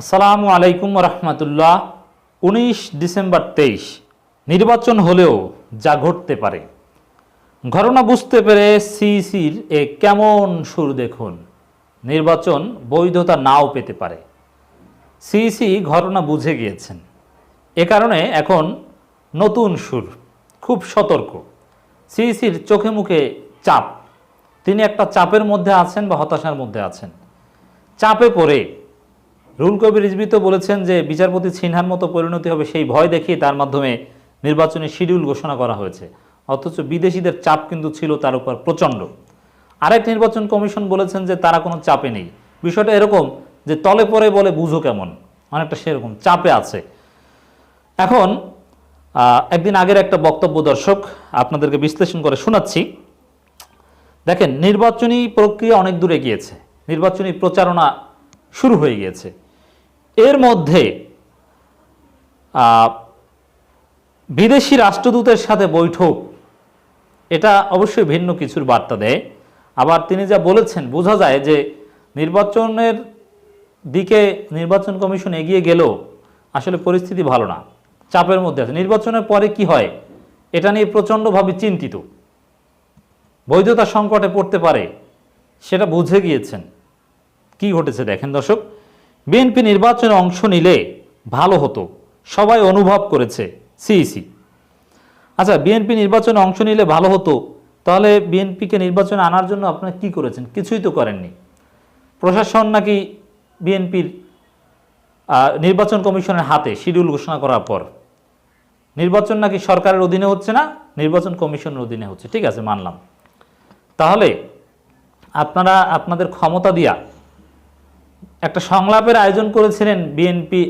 আসসালামু আলাইকুম রহমতুল্লাহ উনিশ ডিসেম্বর তেইশ, নির্বাচন হলেও যা ঘটতে পারে। ঘটনা বুঝতে পেরে সিইসির এ কেমন সুর দেখুন। নির্বাচন বৈধতা নাও পেতে পারে। সিইসি ঘটনা বুঝে গিয়েছেন। এ কারণে এখন নতুন সুর, খুব সতর্ক। সিইসির চোখে মুখে চাপ। তিনি একটা চাপের মধ্যে আছেন বা হতাশার মধ্যে আছেন। চাপে পড়ে রুল কবির রিজভি তো বলেছেন যে বিচারপতি সিনহার মতো পরিণতি হবে সেই ভয় দেখিয়ে তার মাধ্যমে নির্বাচনী শিডিউল ঘোষণা করা হয়েছে। অথচ বিদেশিদের চাপ কিন্তু ছিল তার উপর প্রচণ্ড। আরেক নির্বাচন কমিশন বলেছেন যে তারা কোনো চাপে নেই। বিষয়টা এরকম যে তলে পরে বলে বুঝো কেমন? অনেকটা সেরকম চাপে আছে। এখন একদিন আগের একটা বক্তব্য দর্শক আপনাদেরকে বিশ্লেষণ করে শোনাচ্ছি। দেখেন, নির্বাচনী প্রক্রিয়া অনেক দূরে গিয়েছে নির্বাচনী প্রচারণা শুরু হয়ে গিয়েছে। এর মধ্যে বিদেশি রাষ্ট্রদূতের সাথে বৈঠক। এটা অবশ্যই ভিন্ন কিছুর বার্তা দেয়। আবার তিনি যা বলেছেন, বোঝা যায় যে নির্বাচনের দিকে নির্বাচন কমিশন এগিয়ে গেলেও আসলে পরিস্থিতি ভালো না, চাপের মধ্যে আছে। নির্বাচনের পরে কি হয়, এটা নিয়ে প্রচণ্ডভাবে চিন্তিত। বৈধতা সংকটে পড়তে পারে, সেটা বুঝে গিয়েছেন। কি ঘটেছে দেখেন দর্শক বিএনপি নির্বাচনে অংশ নিলে ভালো হতো। সবাই অনুভব করেছে। সিইসি আচ্ছা বিএনপি নির্বাচনে অংশ নিলে ভালো হতো। তাহলে বিএনপিকে নির্বাচনে আনার জন্য আপনারা কি করেছেন? কিছুই তো করেননি। প্রশাসন নাকি বিএনপির নির্বাচন কমিশনের হাতে শিডিউল ঘোষণা করার পর। নির্বাচন নাকি সরকারের অধীনে হচ্ছে না, নির্বাচন কমিশনের অধীনে হচ্ছে। ঠিক আছে, মানলাম। তাহলে আপনারা, আপনাদের ক্ষমতা দিয়া একটা সংলাপের আয়োজন করেছিলেন বিএনপি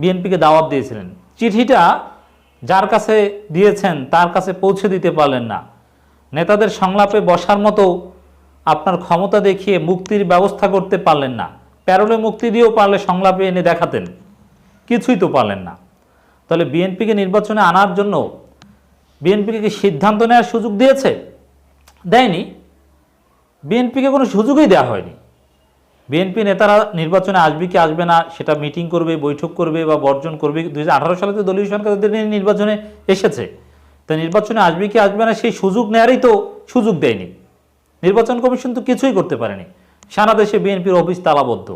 বিএনপিকে দাওয়াত দিয়েছিলেন। চিঠিটা যার কাছে দিয়েছেন তার কাছে পৌঁছে দিতে পারলেন না। নেতাদের সংলাপে বসার মতো আপনার ক্ষমতা দেখিয়ে মুক্তির ব্যবস্থা করতে পারলেন না। প্যারোলে মুক্তি দিয়েও পারলে সংলাপে এনে দেখাতেন। কিছুই তো পারলেন না। তাহলে বিএনপিকে নির্বাচনে আনার জন্য বিএনপিকে কি সিদ্ধান্ত নেওয়ার সুযোগ দিয়েছে? দেয়নি। বিএনপিকে কোনো সুযোগই দেওয়া হয়নি। বিএনপি নেতারা নির্বাচনে আসবে কি আসবে না, সেটা মিটিং করবে, বৈঠক করবে বা বর্জন করবে দু হাজার আঠারো সালে তো দলীয় সরকার নির্বাচনে এসেছে। তো নির্বাচনে আসবে কি আসবে না, সেই সুযোগ নেয়ারই তো সুযোগ দেয়নি। নির্বাচন কমিশন তো কিছুই করতে পারেনি। সারা দেশে বিএনপির অফিস তালাবদ্ধ।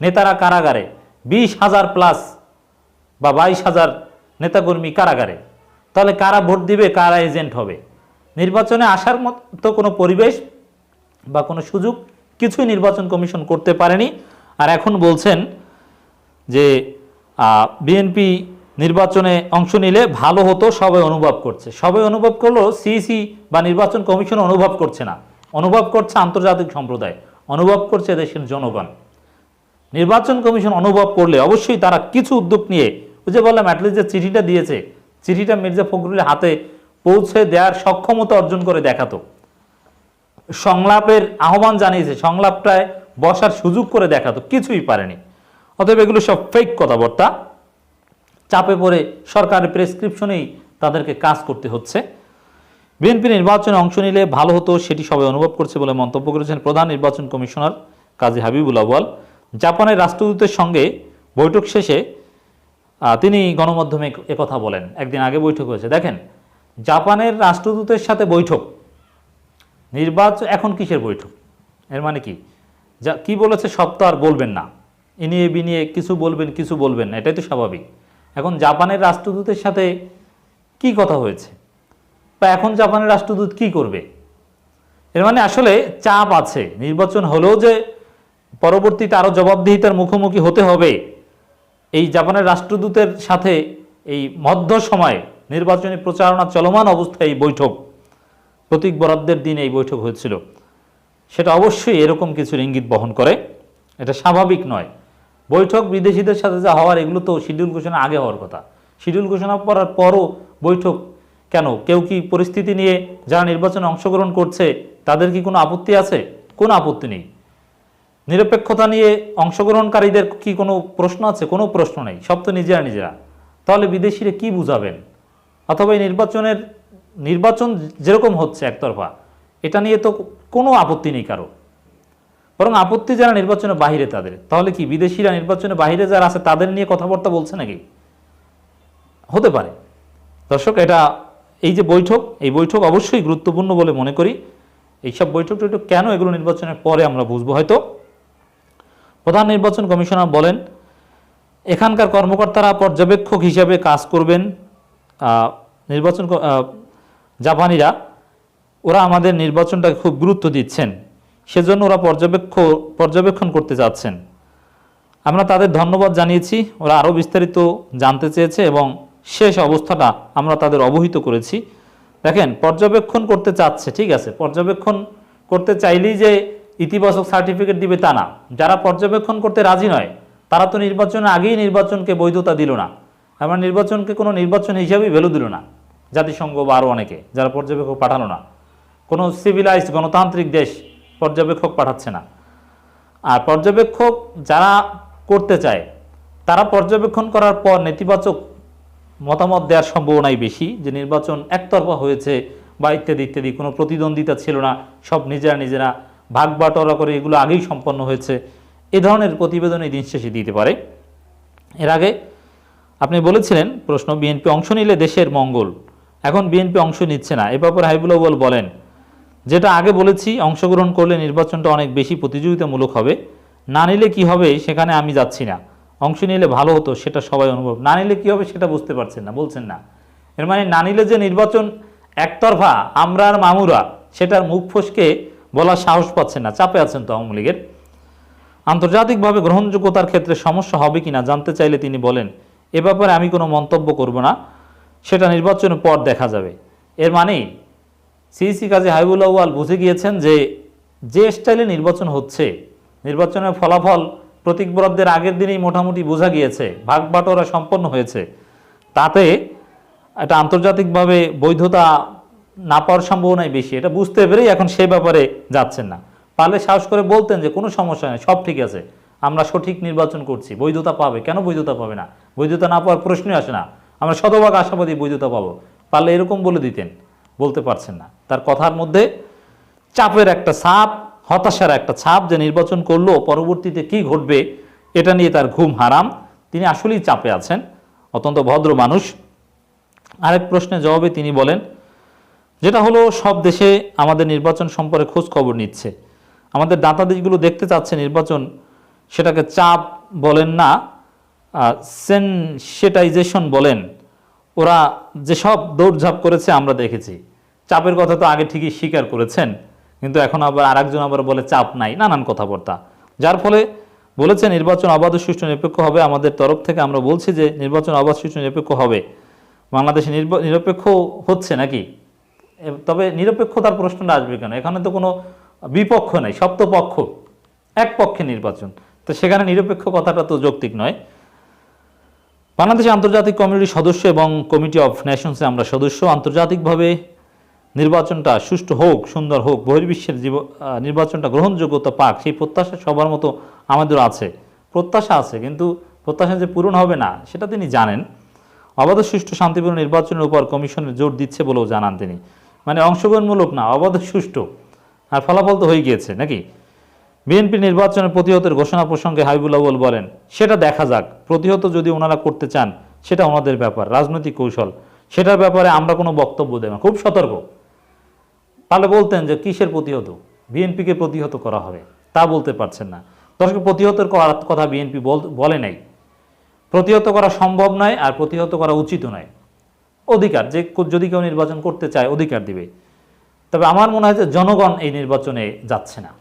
নেতারা কারাগারে, বিশ হাজার প্লাস বা বাইশ হাজার নেতাকর্মী কারাগারে। তাহলে কারা ভোট দিবে, কারা এজেন্ট হবে? নির্বাচনে আসার মতো কোনো পরিবেশ বা কোনো সুযোগ কিছুই নির্বাচন কমিশন করতে পারেনি। আর এখন বলছেন যে বিএনপি নির্বাচনে অংশ নিলে ভালো হতো, সবাই অনুভব করছে। সবাই অনুভব করলেও সিইসি বা নির্বাচন কমিশন অনুভব করছে না। অনুভব করছে আন্তর্জাতিক সম্প্রদায়, অনুভব করছে দেশের জনগণ। নির্বাচন কমিশন অনুভব করলে অবশ্যই তারা কিছু উদ্যোগ নিয়ে, ওই যে বললাম অ্যাটলিস্ট যে চিঠিটা দিয়েছে, চিঠিটা মির্জা ফখরুলের হাতে পৌঁছে দেওয়ার সক্ষমতা অর্জন করে দেখাতো। সংলাপের আহ্বান জানিয়েছে সংলাপটায় বসার সুযোগ করে দেখাতো কিছুই পারেনি। অতএব এগুলো সব ফেক কথাবার্তা। চাপে পড়ে সরকারের প্রেসক্রিপশনেই তাদেরকে কাজ করতে হচ্ছে। বিএনপি নির্বাচনে অংশ নিলে ভালো হতো, সেটি সবাই অনুভব করছে বলে মন্তব্য করেছেন প্রধান নির্বাচন কমিশনার কাজী হাবিবুল আউয়াল। জাপানের রাষ্ট্রদূতের সঙ্গে বৈঠক শেষে তিনি গণমাধ্যমে একথা বলেন। একদিন আগে বৈঠক হয়েছে। দেখেন, জাপানের রাষ্ট্রদূতের সাথে বৈঠক নির্বাচন এখন কিসের বৈঠক? এর মানে কি? যা, কি বলেছে সব তো আর বলবেন না। ইনিয়ে বিনিয়ে কিছু বলবেন কিছু বলবেন এটাই তো স্বাভাবিক। এখন জাপানের রাষ্ট্রদূতের সাথে কি কথা হয়েছে? বা এখন জাপানের রাষ্ট্রদূত কি করবে? এর মানে আসলে চাপ আছে। নির্বাচন হলেও যে পরবর্তীতে আরও জবাবদিহিতার মুখোমুখি হতে হবে, এই জাপানের রাষ্ট্রদূতের সাথে এই মধ্য সময়ে নির্বাচনী প্রচারণা চলমান অবস্থায় এই বৈঠক প্রতীক বরাদ্দের দিন এই বৈঠক হয়েছিল। সেটা অবশ্যই এরকম কিছুর ইঙ্গিত বহন করে। এটা স্বাভাবিক নয়। বৈঠক বিদেশিদের সাথে যা হওয়ার, এগুলো তো শিডিউল ঘোষণা আগে হওয়ার কথা। শিডিউল ঘোষণা করার পরও বৈঠক কেন? কেউ কি পরিস্থিতি নিয়ে যারা নির্বাচনে অংশগ্রহণ করছে, তাদের কি কোনো আপত্তি আছে? কোনো আপত্তি নেই। নিরপেক্ষতা নিয়ে অংশগ্রহণকারীদের কি কোনো প্রশ্ন আছে? কোনো প্রশ্ন নেই। সব তো নিজেরা নিজেরা। তাহলে বিদেশিরা কি বুঝাবেন? অথবা এই নির্বাচনের নির্বাচন যেরকম হচ্ছে একতরফা, এটা নিয়ে তো কোনো আপত্তি নেই কারও। বরং আপত্তি যারা নির্বাচনের বাহিরে তাদের। তাহলে কি বিদেশিরা নির্বাচনের বাহিরে যারা আছে, তাদের নিয়ে কথাবার্তা বলছে নাকি? হতে পারে। দর্শক, এটা এই যে বৈঠক, এই বৈঠক অবশ্যই গুরুত্বপূর্ণ বলে মনে করি। এইসব বৈঠক টৈঠক কেন এগুলো নির্বাচনের পরে আমরা বুঝব হয়তো? প্রধান নির্বাচন কমিশনার বলেন, এখানকার কর্মকর্তারা পর্যবেক্ষক হিসেবে কাজ করবেন। নির্বাচন জাপানিরা, ওরা আমাদের নির্বাচনটাকে খুব গুরুত্ব দিচ্ছেন। সেজন্য ওরা পর্যবেক্ষ, পর্যবেক্ষণ করতে যাচ্ছেন আমরা তাদের ধন্যবাদ জানিয়েছি, ওরা আরও বিস্তারিত জানতে চেয়েছে এবং শেষ অবস্থাটা আমরা তাদের অবহিত করেছি। দেখেন, পর্যবেক্ষণ করতে চাচ্ছে, ঠিক আছে, পর্যবেক্ষণ করতে চাইলেই যে ইতিবাচক সার্টিফিকেট দিবে তা না। যারা পর্যবেক্ষণ করতে রাজি নয়, তারা তো নির্বাচনের আগেই নির্বাচনকে বৈধতা দিল না। আমরা নির্বাচনকে কোনো নির্বাচন হিসাবেই ভ্যালু দিল না। জাতিসংঘ বা আরও অনেকে যারা পর্যবেক্ষক পাঠালো না। কোনো সিভিলাইজড গণতান্ত্রিক দেশ পর্যবেক্ষক পাঠাচ্ছে না। আর পর্যবেক্ষক যারা করতে চায়, তারা পর্যবেক্ষণ করার পর নেতিবাচক মতামত দেওয়ার সম্ভাবনাই বেশি, যে নির্বাচন একতরফা হয়েছে বা ইত্যাদি ইত্যাদি, কোনো প্রতিদ্বন্দ্বিতা ছিল না, সব নিজেরা নিজেরা ভাগ বাটোয়ারা করে এগুলো আগেই সম্পন্ন হয়েছে। এ ধরনের প্রতিবেদন এই দিন শেষে দিতে পারে। এর আগে আপনি বলেছিলেন, প্রশ্ন, বিএনপি অংশ নিলে দেশের মঙ্গল। এখন বিএনপি অংশ নিচ্ছে না। এ ব্যাপারে হাবিবুল আউয়াল বলেন, যেটা আগে বলেছি, অংশগ্রহণ করলে নির্বাচনটা অনেক বেশি প্রতিযোগিতামূলক হবে। না নিলে কি হবে, সেখানে আমি যাচ্ছি না। অংশ নিলে ভালো হতো, সেটা সবাই অনুভব। না নিলে কি হবে, সেটা বুঝতে পারছেন না, বলছেন না। এর মানে না নিলে যে নির্বাচন একতরফা, আমরা আর মামুরা, সেটার মুখ ফসকে বলার সাহস পাচ্ছেন না। চাপে আছেন তো আওয়ামী লীগের। আন্তর্জাতিকভাবে গ্রহণযোগ্যতার ক্ষেত্রে সমস্যা হবে কিনা জানতে চাইলে তিনি বলেন, এ ব্যাপারে আমি কোনো মন্তব্য করব না। সেটা নির্বাচনের পর দেখা যাবে। এর মানে সিইসি কাজী হাবিবুল আউয়াল বুঝে গিয়েছেন যে যে স্টাইলে নির্বাচন হচ্ছে, নির্বাচনের ফলাফল প্রতীক বরাদ্দের আগের দিনেই মোটামুটি বোঝা গিয়েছে ভাগ বাটোয়ারা সম্পন্ন হয়েছে। তাতে এটা আন্তর্জাতিকভাবে বৈধতা না পাওয়ার সম্ভাবনাই বেশি। এটা বুঝতে পেরেই এখন সে ব্যাপারে যাচ্ছেন না। পারলে সাহস করে বলতেন যে, কোনো সমস্যা নেই, সব ঠিক আছে। আমরা সঠিক নির্বাচন করছি, বৈধতা পাবে। কেন বৈধতা পাবে না? বৈধতা না পাওয়ার প্রশ্নই আসে না। আমরা শতভাগ আশাবাদী বৈধতা পাবো। পারলে এরকম বলে দিতেন, বলতে পারছেন না। তার কথার মধ্যে চাপের একটা ছাপ, হতাশার একটা ছাপ যে নির্বাচন করল, পরবর্তীতে কি ঘটবে, এটা নিয়ে তার ঘুম হারাম। তিনি আসলেই চাপে আছেন, অত্যন্ত ভদ্র মানুষ। আরেক প্রশ্নের জবাবে তিনি বলেন, যেটা হলো, সব দেশে আমাদের নির্বাচন সম্পর্কে খোঁজ খবর নিচ্ছে। আমাদের দাতা দেশগুলো দেখতে চাচ্ছে নির্বাচন, সেটাকে চাপ বলেন না সেনসেটাইজেশন বলেন, ওরা যেসব দৌড়ঝাঁপ করেছে আমরা দেখেছি। চাপের কথা তো আগে ঠিকই স্বীকার করেছেন, কিন্তু এখন আবার আরেকজন আবার বলে চাপ নাই, নানান কথাবার্তা। যার ফলে বলেছে নির্বাচন অবাধ সুষ্ঠু নিরপেক্ষ হবে, আমাদের তরফ থেকে আমরা বলছি যে নির্বাচন অবাধ, সুষ্ঠু নিরপেক্ষ হবে। বাংলাদেশে নিরপেক্ষ হচ্ছে নাকি? তবে নিরপেক্ষতার প্রশ্নটা আসবে কেন? এখানে তো কোনো বিপক্ষ নেই, সপ্তপক্ষ, এক পক্ষে নির্বাচন। তো সেখানে নিরপেক্ষ কথাটা তো যৌক্তিক নয়। বাংলাদেশ আন্তর্জাতিক কমিটির সদস্য এবং কমিটি অফ নেশনসে আমরা সদস্য। আন্তর্জাতিকভাবে নির্বাচনটা সুষ্ঠু হোক, সুন্দর হোক, বহির্বিশ্বের জীব নির্বাচনটা গ্রহণযোগ্যতা পাক, সেই প্রত্যাশা সবার মতো আমাদেরও আছে। প্রত্যাশা আছে, কিন্তু প্রত্যাশা যে পূরণ হবে না, সেটা তিনি জানেন। অবাধ সুষ্ঠু শান্তিপূর্ণ নির্বাচনের উপর কমিশনের জোর দিচ্ছে বলেও জানান তিনি। মানে অংশগ্রহণমূলক না, অবাধ সুষ্ঠু। আর ফলাফল তো হয়ে গিয়েছে, নাকি? বিএনপি নির্বাচনে প্রতিহতের ঘোষণা প্রসঙ্গে হাবিবুল আউয়াল বলেন, সেটা দেখা যাক। প্রতিহত যদি ওনারা করতে চান, সেটা ওনাদের ব্যাপার, রাজনৈতিক কৌশল। সেটার ব্যাপারে আমরা কোনো বক্তব্য দেব না। খুব সতর্ক। তাহলে বলতেন যে, কিসের প্রতিহত? বিএনপিকে প্রতিহত করা হবে। তা বলতে পারছেন না। দর্শক, প্রতিহতের কথা বিএনপি বলে নাই। প্রতিহত করা সম্ভব নয় আর প্রতিহত করা উচিত নয়। অধিকার, যে যদি কেউ নির্বাচন করতে চায়, অধিকার দিবে। তবে আমার মনে হয় যে, জনগণ এই নির্বাচনে যাচ্ছে না।